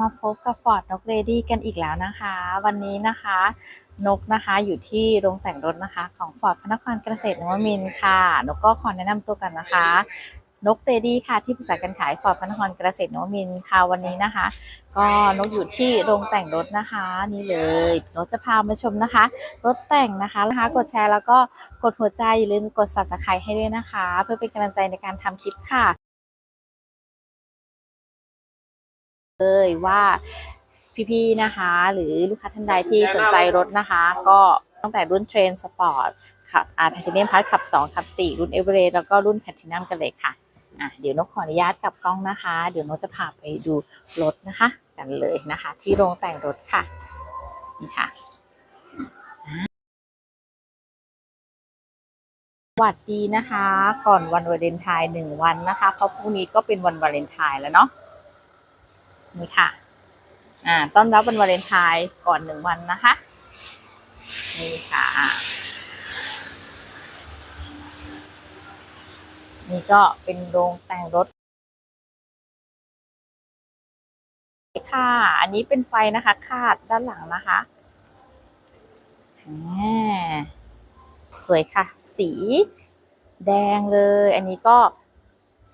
มาพบกับฟอร์ดนกเรดี้กันอีกแล้วนะคะ วันนี้นะคะ นกนะคะอยู่ที่โรงแต่งรถนะคะ ของฟอร์ดพระนครเกษตรนวมินค่ะ นกก็ขอแนะนำตัวกันนะคะ นกเรดี้ค่ะที่ปรึกษาการขายฟอร์ดพระนครเกษตรนวมินค่ะวันนี้นะคะ ก็นกอยู่ที่โรงแต่งรถนะคะนี่เลยนกจะพามาชมนะคะ รถแต่งนะคะนะคะ กดแชร์แล้วก็กดหัวใจอย่าลืมกดสับตะไคร้ให้ด้วยนะคะ เพื่อเป็นกำลังใจในการทำคลิปค่ะ เลยว่าพี่ๆนะคะ หรือลูกค้าท่านใดที่สนใจรถนะคะ ก็ตั้งแต่รุ่นเทรนสปอร์ตขับอาร์ไทเทเนียมพัทขับ 2 ขับ 4 รุ่นเอเวอเรสต์แล้วก็รุ่นแพทินัมกันเลยค่ะอะ เดี๋ยวนกขออนุญาตกลับกล้องนะคะ เดี๋ยวนกจะพาไปดูรถนะคะ กันเลยนะคะ ที่โรงแต่งรถค่ะ นี่ค่ะสวัสดีนะคะ ก่อนวันวาเลนไทน์หนึ่งวันนะคะ เพราะพรุ่งนี้ก็เป็นวันวาเลนไทน์แล้วเนาะ นี่ค่ะ อ่า ต้อนรับวันวาเลนไทน์ก่อนหนึ่งวันนะคะ นี่ค่ะ นี่ก็เป็นโรงแต่งรถ ค่ะ อันนี้เป็นไฟนะคะ คาดด้านหลังนะคะสวยค่ะ สีแดงเลย อันนี้ก็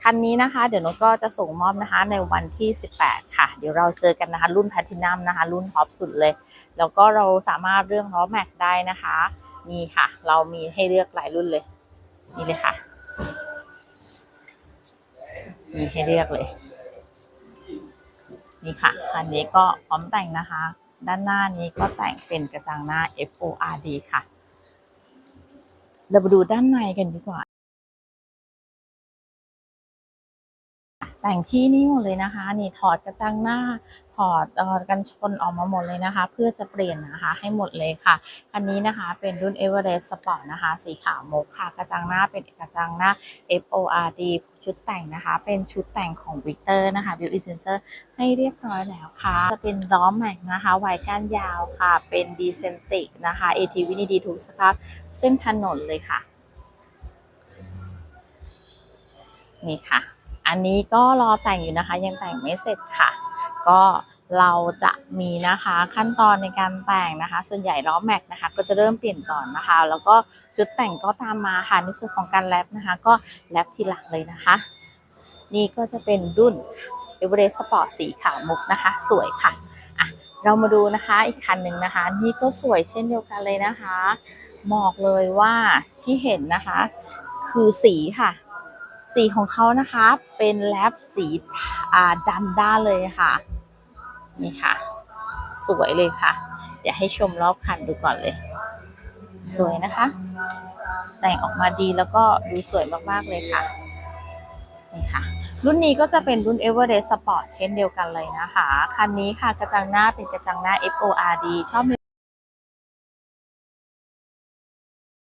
คันนี้นะคะ เดี๋ยวนกก็จะส่งมอบนะคะในวันที่ 18 ค่ะ เดี๋ยวเราเจอกันนะคะ รุ่นแพทินัมนะคะ รุ่นท็อปสุดเลย แล้วก็เราสามารถเลือกล้อแม็กได้นะคะนี่ค่ะ เรามีให้เลือกหลายรุ่นเลย นี่เลยค่ะ มีให้เลือกเลย นี่ค่ะ อันนี้ก็พร้อมแต่งนะคะ ด้านหน้านี้ก็แต่งเป็นกระจังหน้า FORD ค่ะ เรามาดูด้านในกันดีกว่า แต่งที่นี่หมดเลยนะคะ นี่ถอดกระจังหน้าถอดออกันชนออกมาหมดเลยนะคะ เพื่อจะเปลี่ยนนะคะให้หมดเลยค่ะ อันนี้นะคะเป็นรุ่น Everest Sport นะคะ สีขาวมกค่ะ กระจังหน้าเป็นกระจังหน้า FORD ชุดแต่งนะคะ เป็นชุดแต่งของ Victor นะคะ Built-in Sensor ให้เรียบร้อยแล้วค่ะ จะเป็นล้อแม็กนะคะไวก้านยาวค่ะ เป็น d c e n t r i c นะคะ ATV นี่ดีทุกสภาพเส้นถนนเลยค่ะ นี่ค่ะ อันนี้ก็รอแต่งอยู่นะคะ ยังแต่งไม่เสร็จค่ะ ก็เราจะมีนะคะขั้นตอนในการแต่งนะคะ ส่วนใหญ่ล้อแม็กนะคะ ก็จะเริ่มเปลี่ยนก่อนนะคะ แล้วก็ชุดแต่งก็ตามมาค่ะในส่วนของการแรปนะคะ ก็แรปทีหลังเลยนะคะ นี่ก็จะเป็นรุ่น e v e r e s t Sport สีขาวมุกนะคะ สวยค่ะอะ เรามาดูนะคะอีกคันหนึ่งนะคะ นี่ก็สวยเช่นเดียวกันเลยนะคะบอกเลยว่าที่เห็นนะคะ คือสีค่ะ สีของเขานะคะเป็นแลปสีดำด้านเลยค่ะนี่ค่ะ สวยเลยค่ะเดี๋ยวให้ชมรอบคันดูก่อนเลย สวยนะคะ แต่งออกมาดีแล้วก็ดูสวยมากๆเลยค่ะนี่ค่ะรุ่นนี้ก็จะเป็นรุ่น Everest Sport เช่นเดียวกันเลยนะคะ คันนี้ค่ะกระจังหน้าเป็นกระจังหน้า FORD ชอบ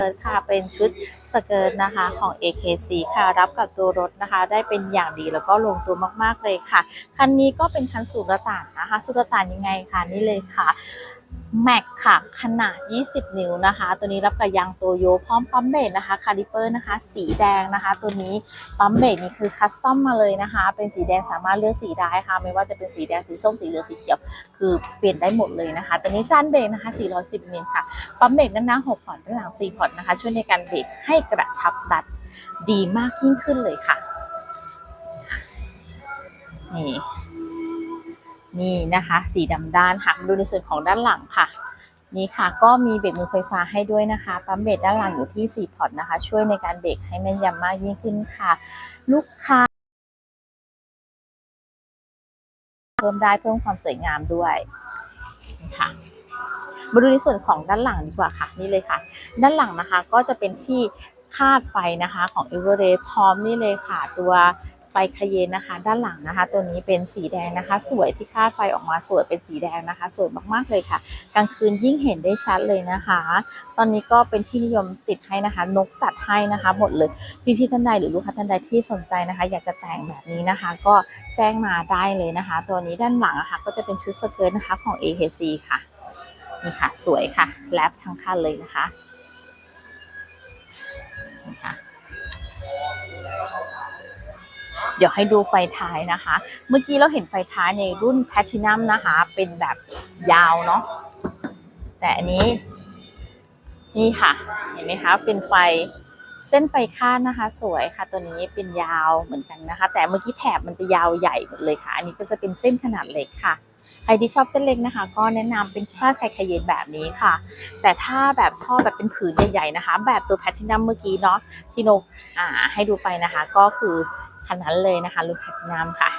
กิร์ตค่ะ เป็นชุดสเกิร์ตนะคะของ AKC ค่ะ รับกับตัวรถนะคะ ได้เป็นอย่างดีแล้วก็ลงตัวมากๆเลยค่ะ คันนี้ก็เป็นคันสูตรต่างนะคะ สูตรต่างยังไงคะนี่เลยค่ะ แม็กค่ะ ขนาด 20 นิ้วนะคะ ตัวนี้รับกับยางโตโยพร้อมปั๊มเบรกนะคะคาลิเปอร์นะคะ สีแดงนะคะ ตัวนี้ปั๊มเบรกนี่คือคัสตอมมาเลยนะคะ เป็นสีแดงสามารถเลือกสีได้ค่ะ ไม่ว่าจะเป็นสีแดงสีส้มสีเหลืองสีเขียว คือเปลี่ยนได้หมดเลยนะคะ ตัวนี้จานเบรกนะคะ 410มิลค่ะปั๊มเบรกด้านหน้า6พอร์ตด้านหลัง4พอร์ตนะคะ ช่วยในการเบรกให้กระชับรัดดีมากยิ่งขึ้นเลยค่ะนี่ นี่นะคะ สีดำด้านหักดูในส่วนของด้านหลังค่ะ นี่ค่ะ ก็มีเบรกมือไฟฟ้าให้ด้วยนะคะ ปั๊มเบรกด้านหลังอยู่ที่ 4 พอร์ตนะคะ ช่วยในการเบรกให้แม่นยำมากยิ่งขึ้นค่ะ ลูกค้าเพิ่มได้เพิ่มความสวยงามด้วยค่ะมาดูในส่วนของด้านหลังดีกว่าค่ะนี่เลยค่ะ ด้านหลังนะคะก็จะเป็นที่คาดไฟนะคะของ e v e r e s t พร้อมนี่เลยค่ะ ตัว ไฟคาเยนนะคะ ด้านหลังนะคะ ตัวนี้เป็นสีแดงนะคะ สวยที่คาดไฟออกมาสวยเป็นสีแดงนะคะ สวยมากๆเลยค่ะ กลางคืนยิ่งเห็นได้ชัดเลยนะคะ ตอนนี้ก็เป็นที่นิยมติดให้นะคะ นกจัดให้นะคะหมดเลยพี่ๆท่านใดหรือลูกค้าท่านใดที่สนใจนะคะ อยากจะแต่งแบบนี้นะคะ ก็แจ้งมาได้เลยนะคะ ตัวนี้ด้านหลังนะคะก็จะเป็นชุดสเกิร์ตนะคะของ AKC ค่ะนี่ค่ะ สวยค่ะแลปทั้งคันเลยนะคะนี่ค่ะ เดี๋ยวให้ดูไฟท้ายนะคะ เมื่อกี้เราเห็นไฟท้ายในรุ่นแพทินัมนะคะ เป็นแบบยาวเนาะแต่อันนี้ นี่ค่ะ เห็นไหมคะ เป็นไฟเส้นไฟคาดนะคะ สวยค่ะ ตัวนี้เป็นยาวเหมือนกันนะคะ แต่เมื่อกี้แถบมันจะยาวใหญ่หมดเลยค่ะ อันนี้ก็จะเป็นเส้นขนาดเล็กค่ะใครที่ชอบเส้นเล็กนะคะ ก็แนะนำเป็นผ้าไทยขยเยนแบบนี้ค่ะ แต่ถ้าแบบชอบแบบเป็นผืนใหญ่ๆนะคะ แบบตัวแพทินัมเมื่อกี้เนาะที่นกอ่าให้ดูไปนะคะ ก็คือ คันนั้นเลยนะคะ รุ่นแพทินัมค่ะ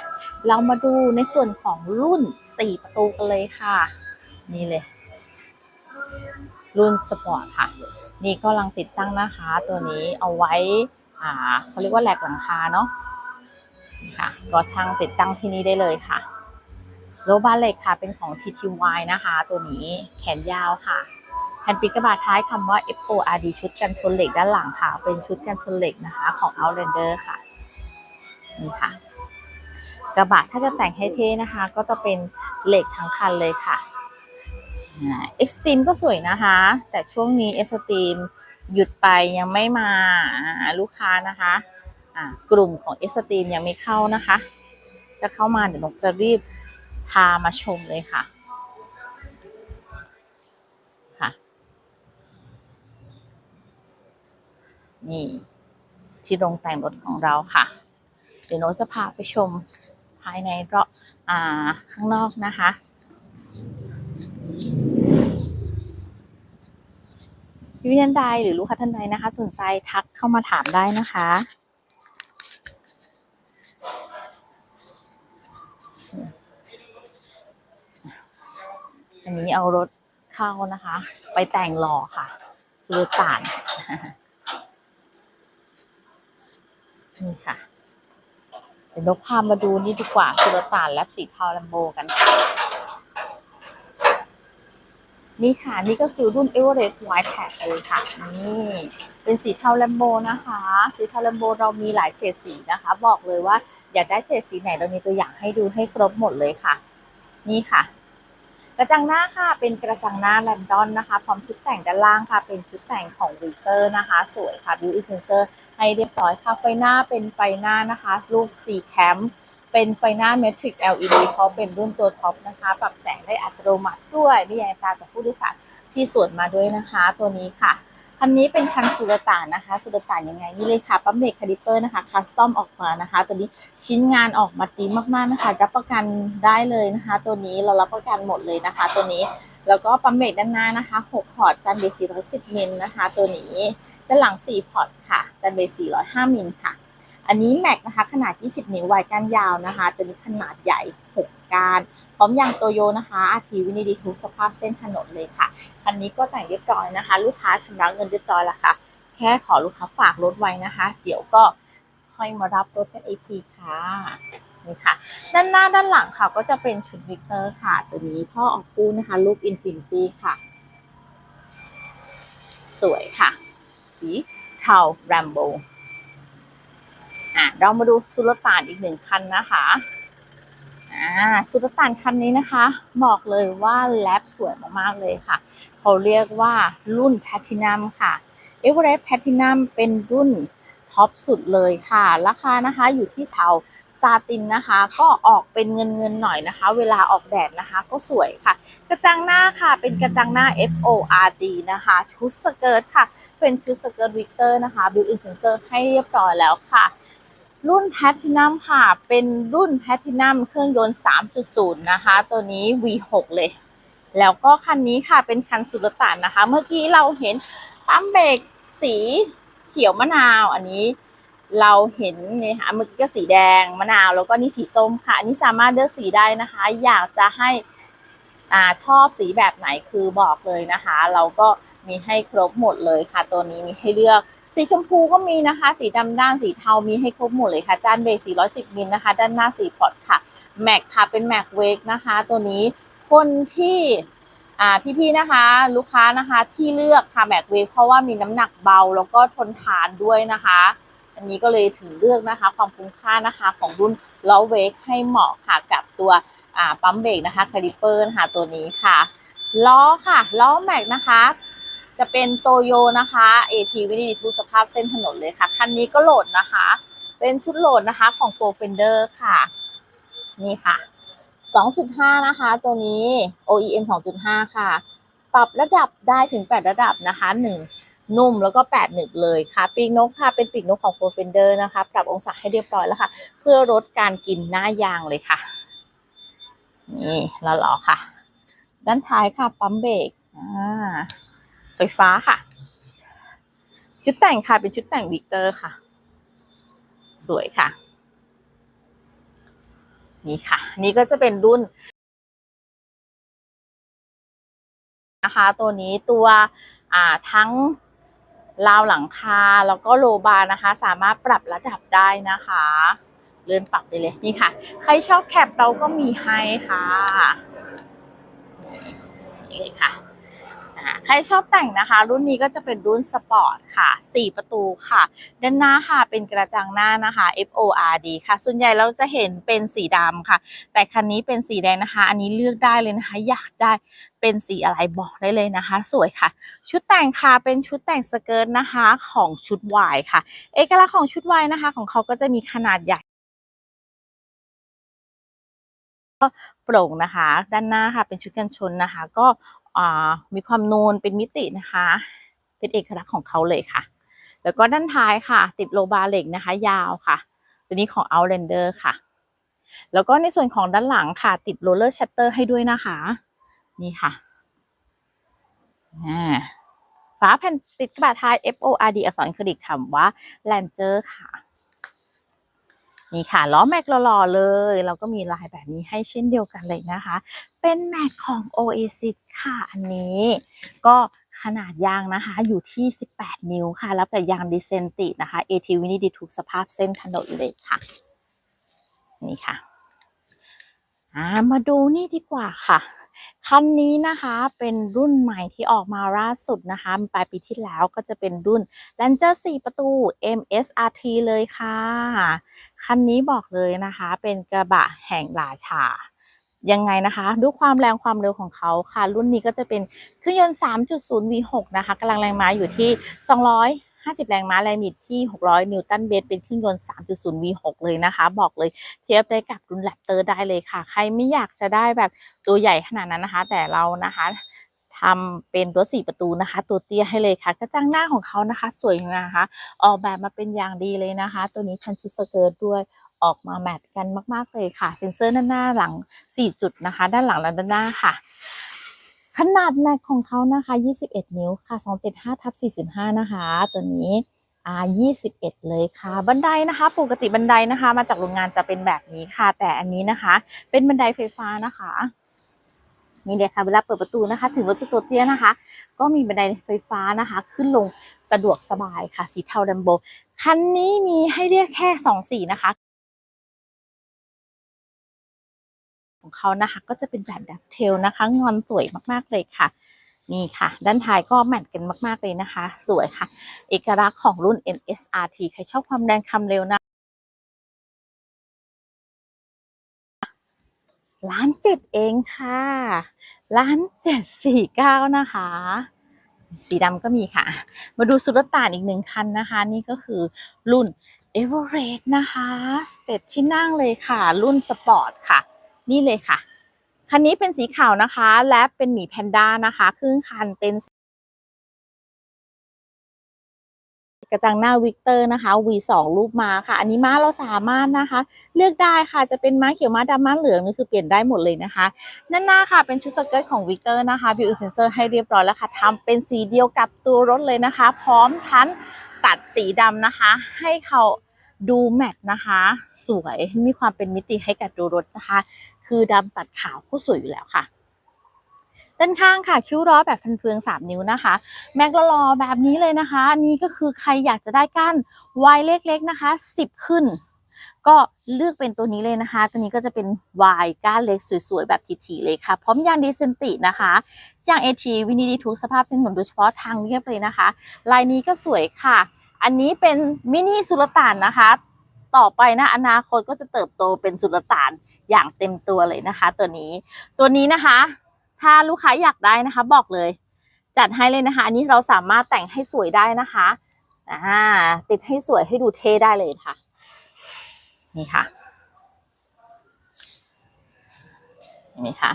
เรามาดูในส่วนของรุ่น 4 ประตูกันเลยค่ะ นี่เลย รุ่นสปอร์ตค่ะ นี่ก็ลังติดตั้งนะคะ ตัวนี้เอาไว้อ่าเขาเรียกว่าแหลกหลังคาเนาะนะค่ะ ก็ช่างติดตั้งที่นี่ได้เลยค่ะโลบาเหล็กค่ะ เป็นของ TTY นะคะ ตัวนี้แขนยาวค่ะแผ่นปิดกระบะท้ายคำว่า FORD ชุดกันชนเหล็กด้านหลังค่ะ เป็นชุดกันชนเหล็กนะคะ ของ Outlander ค่ะ นี่ค่ะ กระบะถ้าจะแต่งให้เท่นะคะ ก็จะเป็นเหล็กทั้งคันเลยค่ะเอ็กซ์ตรีมก็สวยนะคะ แต่ช่วงนี้เอ็กซ์ตรีมหยุดไปยังไม่มาลูกค้านะคะกลุ่มของเอ็กซ์ตรีมยังไม่เข้านะคะ จะเข้ามาเดี๋ยวนกจะรีบพามาชมเลยค่ะค่ะ นี่ที่โรงแต่งรถของเราค่ะ เดี๋ยวโน้ตจะพาไปชมภายในรอบอ่าข้างนอกนะคะพี่ท่านใดหรือลูกค้าท่านใดนะคะ สนใจทักเข้ามาถามได้นะคะอันนี้เอารถเข้านะคะ ไปแต่งหล่อค่ะซื้อต่านนี่ค่ะ ดี๋ยวนกพามาดูนี่ดีกว่าสุรต่านและสีเทาลัมโบกันค่ะนี่ค่ะ นี่ก็คือรุ่น e v e r e s t White Tag เลยค่ะ นี่ เป็นสีเทาลัมโบนะคะ สีเทาลัมโบเรามีหลายเฉดสีนะคะ บอกเลยว่าอยากได้เฉดสีไหนเรามีตัวอย่างให้ดูให้ครบหมดเลยค่ะ นี่ค่ะ กระจังหน้าค่ะ เป็นกระจังหน้าแรนดอนนะคะ พร้อมชุดแต่งด้านล่างค่ะ เป็นชุดแต่งของวิเตอร์นะคะ สวยค่ะ View i n Sensor ให้เรียบร้อยค่ะ ไฟหน้าเป็นไฟหน้านะคะ รูป C cam เป็นไฟหน้า Matrix LED เพราะเป็นรุ่นตัวท็อปนะคะ ปรับแสงได้อัตโนมัติด้วยไม่แยงตากับผู้โดยสารที่สวนมาด้วยนะคะ ตัวนี้ค่ะคันนี้เป็นคันสุลต่านนะคะ สุลต่านยังไงนี่เลยค่ะปั๊มเบรกคาลิเปอร์นะคะคัสตอมออกมานะคะ ตัวนี้ชิ้นงานออกมาดีมากๆนะคะ รับประกันได้เลยนะคะ ตัวนี้เรารับประกันหมดเลยนะคะ ตัวนี้แล้วก็ปั๊มเบรกด้านหน้านะคะ6พอร์ตจันเบส410มิลนะคะ ตัวนี้ ด้านหลัง 4 พอร์ตค่ะจันเบส405 มิลค่ะ อันนี้แม็กนะคะ ขนาด 20 นิ้ววัยก้านยาวนะคะ ตัวนี้ขนาดใหญ่ 6 ก้าน พร้อมยางโตโยนะคะอาทีวินิดีทุกสภาพเส้นถนนเลยค่ะคันนี้ก็แต่งเรียบร้อยนะคะ ลูกค้าชำระเงินเรียบร้อยแล้วค่ะ แค่ขอลูกค้าฝากรถไว้นะคะ เดี๋ยวก็ค่อยมารับรถกันอีกทีค่ะนี่ค่ะด้านหน้าด้านหลังค่ะก็จะเป็นชุดวิกเตอร์ค่ะ ตัวนี้ท่อออกคู่นะคะ รูปอินฟินิตี้ค่ะ สวยค่ะ สีเทาแรมโบอะเรามาดูสุลต่านอีกหนึ่งคันนะคะอ่าสุลต่านคันนี้นะคะ บอกเลยว่าแลบสวยมากๆเลยค่ะ เขาเรียกว่ารุ่นแพทินัมค่ะเอเวอเรสต์แพทินัมเป็นรุ่นท็อปสุดเลยค่ะ ราคานะคะอยู่ที่เชา ซาตินนะคะ ก็ออกเป็นเงินเงินๆหน่อยนะคะ เวลาออกแดดนะคะ ก็สวยค่ะ กระจังหน้าค่ะ เป็นกระจังหน้า FORD นะคะ ชุดสเกิร์ตค่ะ เป็นชุดสเกิร์ตวิกเตอร์นะคะบิวอินเซนเซอร์ให้เรียบร้อยแล้วค่ะรุ่นแพท i นัมค่ะ เป็นรุ่นแพท i นัมเครื่องยนต์ 3.0 นะคะ ตัวนี้ V6 เลย แล้วก็คันนี้ค่ะ เป็นคันสุลต่านนะคะ เมื่อกี้เราเห็นปั๊มเบรกสีเขียวมะนาว อันนี้ เราเห็นเนี่ยค่ะเมื่อกี้ก็สีแดงมะนาวแล้วก็นี่สีส้มค่ะอันนี้สามารถเลือกสีได้นะคะ อยากจะให้อ่าชอบสีแบบไหนคือบอกเลยนะคะ เราก็มีให้ครบหมดเลยค่ะ ตัวนี้มีให้เลือกสีชมพูก็มีนะคะ สีดำด้านสีเทามีให้ครบหมดเลยค่ะ จานเบรก410มิลนะคะ ด้านหน้า4พอร์ตค่ะแม็กค่ะเป็นแม็กเวกนะคะ ตัวนี้คนที่อ่าพี่ๆนะคะ ลูกค้านะคะที่เลือกค่ะแม็กเวกเพราะว่ามีน้ำหนักเบาแล้วก็ทนทานด้วยนะคะ อันนี้ก็เลยถึงเลือกนะคะ ความคุ้มค่านะคะของรุ่นล้อเวกให้เหมาะค่ะกับตัวปั๊มเบรกนะคะคาลิเปอร์นะคะตัวนี้ค่ะล้อค่ะล้อแม็กนะคะ จะเป็นโตโยนะคะ AT วินิทุกสภาพเส้นถนนเลยค่ะคันนี้ก็โหลดนะคะ เป็นชุดโหลดนะคะของ Pro Fender ค่ะ นี่ค่ะ 2.5 นะคะ ตัวนี้ OEM 2.5 ค่ะ ปรับระดับได้ถึง 8 ระดับนะคะ 1 นุ่มแล้วก็8หนึบเลยค่ะ ปีกนกค่ะ เป็นปีกนกของ Pro Fender นะคะ ปรับองศาให้เรียบร้อยแล้วค่ะ เพื่อลดการกินหน้ายางเลยค่ะ นี่แล้วหรอค่ะ ด้านท้ายค่ะ ปั๊มเบรกอ่าไฟฟ้าค่ะ ชุดแต่งค่ะเป็นชุดแต่งวิกเตอร์ค่ะ สวยค่ะ นี่ค่ะ นี่ก็จะเป็นรุ่นนะคะ ตัวนี้ตัวอ่าทั้ง ราวหลังคาแล้วก็โลบาร์นะคะ สามารถปรับระดับได้นะคะ เลื่อนปรับได้เลยนี่ค่ะ ใครชอบแคปเราก็มีให้ค่ะนี่เลยค่ะ ใครชอบแต่งนะคะ รุ่นนี้ก็จะเป็นรุ่นสปอร์ตค่ะ 4 ประตูค่ะ ด้านหน้าค่ะเป็นกระจังหน้านะคะ FORD ค่ะ ส่วนใหญ่เราจะเห็นเป็นสีดำค่ะ แต่คันนี้เป็นสีแดงนะคะ อันนี้เลือกได้เลยนะคะ อยากได้เป็นสีอะไรบอกได้เลยนะคะ สวยค่ะ ชุดแต่งค่ะเป็นชุดแต่งสเกิร์ตนะคะของชุดวายค่ะ เอกลักษณ์ของชุดวายนะคะ ของเขาก็จะมีขนาดใหญ่โปร่งนะคะ ด้านหน้าค่ะเป็นชุดกันชนนะคะ ก็ มีความนูนเป็นมิตินะคะ เป็นเอกลักษณ์ของเขาเลยค่ะ แล้วก็ด้านท้ายค่ะ ติดโลบาเหล็กนะคะ ยาวค่ะ ตัวนี้ของ Outlander ค่ะ แล้วก็ในส่วนของด้านหลังค่ะ ติดโรลเลอร์ชัตเตอร์ให้ด้วยนะคะ นี่ค่ะฝาแผ่นติดกระบะท้าย FORD อักษรคลิกคำว่า Ranger ค่ะ นี่ค่ะล้อแม็กหล่อๆเลยเราก็มีลายแบบนี้ให้เช่นเดียวกันเลยนะคะ เป็นแม็กของ Oasis ค่ะอันนี้ ก็ขนาดยางนะคะ อยู่ที่ 18 นิ้วค่ะ แล้วแต่ยางดิเซนตินะคะ ATV นี่ดีทุกสภาพเส้นถนนเลยค่ะ นี่ค่ะ อ่ามาดูนี่ดีกว่าค่ะ คันนี้นะคะเป็นรุ่นใหม่ที่ออกมาล่าสุดนะคะปลายปีที่แล้วก็จะเป็นรุ่น Ranger 4 ประตู MSRT เลยค่ะ คันนี้บอกเลยนะคะ เป็นกระบะแห่งราชายังไงนะคะด้วยความแรงความเร็วของเขาค่ะ รุ่นนี้ก็จะเป็นเครื่องยนต์ 3.0 V6 นะคะกำลังแรงม้าอยู่ที่ 50 แรงม้าแรงบิดที่ 600 นิวตันเมตรเป็นเครื่องยนต์ 3.0 V6 เลยนะคะ บอกเลยเทียบได้กับรุ่นแรปเตอร์ได้เลยค่ะ ใครไม่อยากจะได้แบบตัวใหญ่ขนาดนั้นนะคะ แต่เรานะคะทำเป็นรถสี่ประตูนะคะ ตัวเตี้ยให้เลยค่ะ กระจังหน้าของเขานะคะ สวยงามนะคะ ออกแบบมาเป็นอย่างดีเลยนะคะ ตัวนี้ชันชุดสเกิร์ตด้วยออกมาแมทกันมาก ๆ เลยค่ะ เซ็นเซอร์ด้านหน้าหลัง 4 จุดนะคะ ด้านหลังและด้านหน้าค่ะ ขนาดแม็กของเขานะคะ 21 นิ้วค่ะ 275ทับ45 นะคะ ตัวนี้อ่า21 เลยค่ะ บันไดนะคะ ปกติบันไดนะคะ มาจากโรงงานจะเป็นแบบนี้ค่ะ แต่อันนี้นะคะ เป็นบันไดไฟฟ้านะคะ นี่เลยค่ะ เวลาเปิดประตูนะคะ ถึงรถจะตัวเตี้ยนะคะ ก็มีบันไดไฟฟ้านะคะ ขึ้นลงสะดวกสบายค่ะ สีเทาดัมโบ คันนี้มีให้เรียกแค่สองสีนะคะ ของเขานะคะ ก็จะเป็นแบบดักเทลนะคะ งอนสวยมากๆเลยค่ะ นี่ค่ะ ด้านท้ายก็แมทกันมากๆเลยนะคะ สวยค่ะ เอกลักษณ์ของรุ่น MSRT ใครชอบความแรงความเร็วนะล้านเจ็ดเองค่ะล้านเจ็ดสี่เก้านะคะ สีดำก็มีค่ะ มาดูสุลต่านอีกหนึ่งคันนะคะ นี่ก็คือรุ่น e v e r e s t นะคะเจ็ดที่นั่งเลยค่ะ รุ่นสปอร์ตค่ะ นี่เลยค่ะ คันนี้เป็นสีขาวนะคะ และเป็นหมีแพนด้านะคะครึ่งคันเป็นกระจังหน้าวิกเตอร์นะคะ V2 รูปม้าค่ะ อันนี้ม้าเราสามารถนะคะ เลือกได้ค่ะจะเป็นม้าเขียวม้าดำม้าเหลืองนี่คือเปลี่ยนได้หมดเลยนะคะด้านหน้าค่ะเป็นชุดสเกิร์ตของวิกเตอร์นะคะบิวเซนเซอร์ให้เรียบร้อยแล้วค่ะทำเป็นสีเดียวกับตัวรถเลยนะคะ พร้อมทั้งตัดสีดำนะคะ ให้เขา ดูแมทนะคะ สวยมีความเป็นมิติให้กับตัวรถนะคะ คือดำตัดขาวก็สวยอยู่แล้วค่ะ ด้านข้างค่ะคิ้วล้อแบบฟันเฟือง 3 นิ้วนะคะ แม็กล้อแบบนี้เลยนะคะ นี่ก็คือใครอยากจะได้ก้านวายเล็กๆนะคะ 10 ขึ้น ก็เลือกเป็นตัวนี้เลยนะคะ ตัวนี้ก็จะเป็นวายก้านเล็กสวยๆ แบบทีๆเลยค่ะ พร้อมยางดีเซนตินะคะยางเอทีวินิดีทุกสภาพเส้นถนนโดยเฉพาะทางเรียบเลยนะคะ ลายนี้ก็สวยค่ะ อันนี้เป็นมินิสุลต่านนะคะ ต่อไปนะอนาคตก็จะเติบโตเป็นสุลต่านอย่างเต็มตัวเลยนะคะ ตัวนี้ ตัวนี้นะคะ ถ้าลูกค้าอยากได้นะคะ บอกเลย จัดให้เลยนะคะ อันนี้เราสามารถแต่งให้สวยได้นะคะอ่าติดให้สวยให้ดูเท่ได้เลยค่ะ นี่ค่ะนี่ค่ะ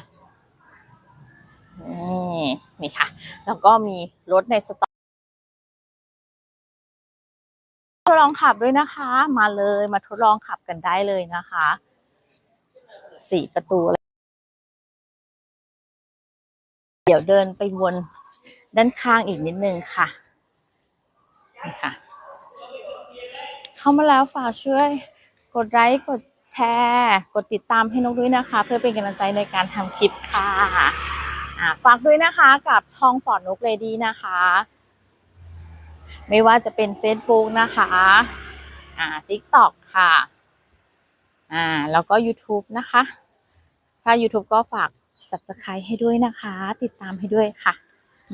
นี่นี่ค่ะ แล้วก็มีรถในสต็อก ดลองขับด้วยนะคะ มาเลยมาทดลองขับกันได้เลยนะคะสี่ประตู เดี๋ยวเดินไปวนด้านข้างอีกนิดนึงค่ะนี่ค่ะ เข้ามาแล้วฝากช่วย กดไลค์กดแชร์ กดติดตามให้นกด้วยนะคะ เพื่อเป็นกำลังใจในการทำคลิปค่ะฝากด้วยนะคะกับช่องฟอร์ดนกเลดี้นะคะ ไม่ว่าจะเป็น Facebook นะคะอ่า TikTok ค่ะอ่าแล้วก็ YouTube นะคะ ถ้า YouTube ก็ฝาก Subscribe ให้ด้วยนะคะ ติดตามให้ด้วยค่ะ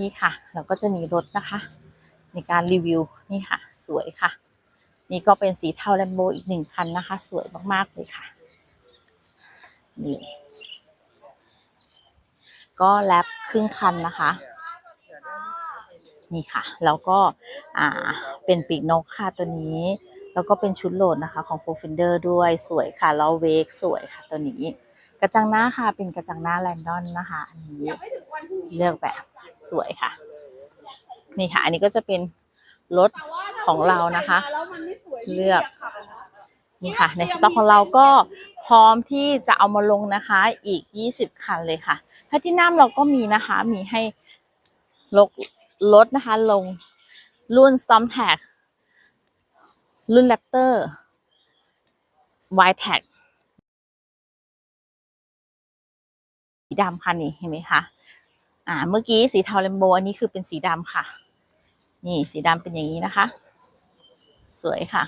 นี่ค่ะ เราก็จะมีรถนะคะ ในการรีวิวนี่ค่ะ สวยค่ะ นี่ก็เป็นสีเทาแลมโบอีกหนึ่งคันนะคะ สวยมาก ๆ เลยค่ะ นี่ ก็แลบครึ่งคันนะคะ นี่ค่ะ แล้วก็อ่าเป็นปีกนกค่ะตัวนี้ แล้วก็เป็นชุดโหลดนะคะของ f o r f e n d e r ด้วยสวยค่ะแล้วเวกสวยค่ะตัวนี้ กระจังหน้าค่ะเป็นกระจังหน้าแลนดอนนะคะอันนี้เลือกแบบสวยค่ะ นี่ค่ะ อันนี้ก็จะเป็นรถของเรานะคะ เลือกนี่ค่ะ ในสต็อกของเราก็พร้อมที่จะเอามาลงนะคะอีก 20 คันเลยค่ะทที่นัมเราก็มีนะคะ มีให้ลด ลดนะคะลงรุ่น Storm Tag รุ่น Raptor Wide Tag สีดำค่ะนี่เห็นไหมคะอ่า เมื่อกี้สีเทาเลมโบอันนี้คือเป็นสีดำค่ะ นี่สีดำเป็นอย่างนี้นะคะ สวยค่ะ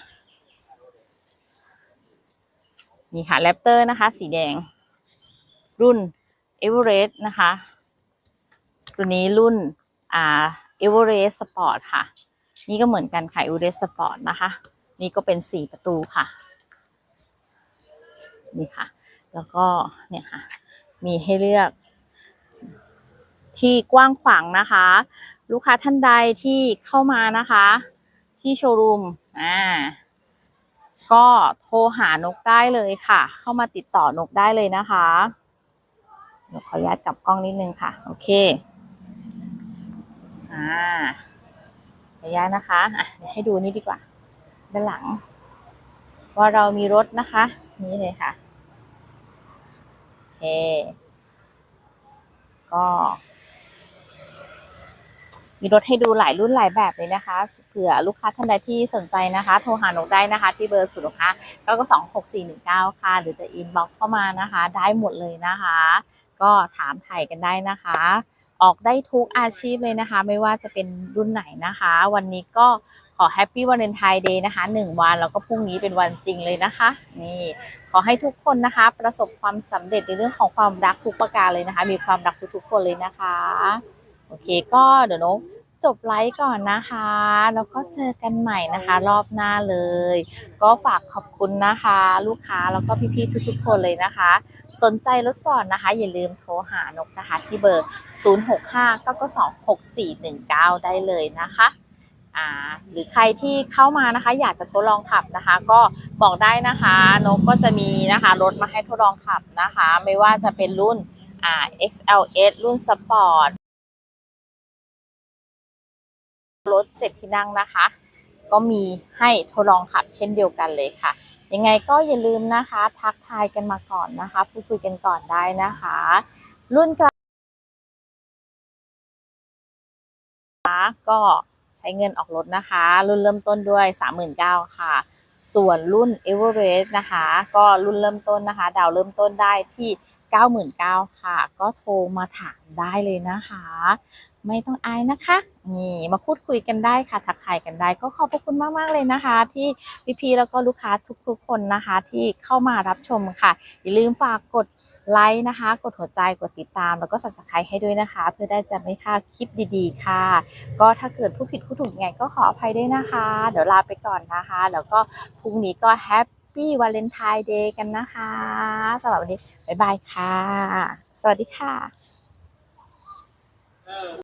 นี่ค่ะแรปเตอร์นะคะ สีแดง รุ่นเอเวอเรสต์นะคะ ตัวนี้รุ่น อ่าเอเวอเรสต์สปอร์ตค่ะ นี่ก็เหมือนกันค่ะเอเวอเรสต์สปอร์ตนะคะ นี่ก็เป็นสี่ประตูค่ะ นี่ค่ะ แล้วก็เนี่ยค่ะ มีให้เลือก ที่กว้างขวางนะคะ ลูกค้าท่านใดที่เข้ามานะคะ ที่โชว์รูมอ่าก็โทรหานกได้เลยค่ะ เข้ามาติดต่อนกได้เลยนะคะเดี๋ยวขออนุญาตกลับกล้องนิดนึงค่ะ โอเค อ่าขออนุญาตนะคะอะเดี๋ยวให้ดูนี่ดีกว่า ด้านหลัง ว่าเรามีรถนะคะ นี่เลยค่ะ โอเค ก็ มีรถให้ดูหลายรุ่นหลายแบบเลยนะคะ เผื่อลูกค้าท่านใดที่สนใจนะคะ โทรหานกได้นะคะ ที่เบอร์ศูนย์ค่ะก็ก็สองหกสี่หนึ่งเก้าค่ะ หรือจะอินบ็อกเข้ามานะคะ ได้หมดเลยนะคะ ก็ถามไถ่กันได้นะคะ ออกได้ทุกอาชีพเลยนะคะ ไม่ว่าจะเป็นรุ่นไหนนะคะ วันนี้ก็ขอแฮปปี้วันเลนไทน์เดย์นะคะหนึ่งวันแล้วก็พรุ่งนี้เป็นวันจริงเลยนะคะ นี่ขอให้ทุกคนนะคะ ประสบความสำเร็จในเรื่องของความรักทุกประการเลยนะคะ มีความรักทุกๆคนเลยนะคะ โอเคก็เดี๋ยวนก จบไลฟ์ก่อนนะคะ แล้วก็เจอกันใหม่นะคะ รอบหน้าเลย ก็ฝากขอบคุณนะคะ ลูกค้าแล้วก็พี่ๆทุกๆ คนเลยนะคะ สนใจรถฟอร์ดนะคะ อย่าลืมโทรหานกนะคะ ที่เบอร์ 0659926419 ได้เลยนะคะหรือใครที่เข้ามานะคะ อยากจะทดลองขับนะคะ ก็บอกได้นะคะนกก็จะมีนะคะรถมาให้ทดลองขับนะคะ ไม่ว่าจะเป็นรุ่น XLS รุ่นสปอร์ต รถเจ็ดที่นั่งนะคะ ก็มีให้ทดลองขับเช่นเดียวกันเลยค่ะ ยังไงก็อย่าลืมนะคะ ทักทายกันมาก่อนนะคะพูดคุยกันก่อนได้นะคะ รุ่นกลางก็ใช้เงินออกรถนะคะ รุ่นเริ่มต้นด้วย 39,000ค่ะ ส่วนรุ่น e v e r e s t นะคะ ก็รุ่นเริ่มต้นนะคะ ดาวเริ่มต้นได้ที่ 99,000ค่ะ ก็โทรมาถามได้เลยนะคะ ไม่ต้องอายนะคะ นี่มาพูดคุยกันได้ค่ะ ทักทายกันได้ ก็ขอบพระคุณมากๆเลยนะคะ ที่พี่ๆแล้วก็ลูกค้าทุกๆคนนะคะ ที่เข้ามารับชมค่ะ อย่าลืมฝากกดไลค์นะคะ กดหัวใจ กดติดตาม แล้วก็ subscribe ให้ด้วยนะคะ เพื่อได้จะไม่พลาดคลิปดีๆ ค่ะ ก็ถ้าเกิดผู้ผิดผู้ถูกยังไงก็ขออภัยด้วยนะคะ เดี๋ยวลาไปก่อนนะคะ แล้วก็พรุ่งนี้ก็แฮปปี้วาเลนไทน์เดย์กันนะคะสำหรับวันนี้ บ๊ายบายค่ะ สวัสดีค่ะ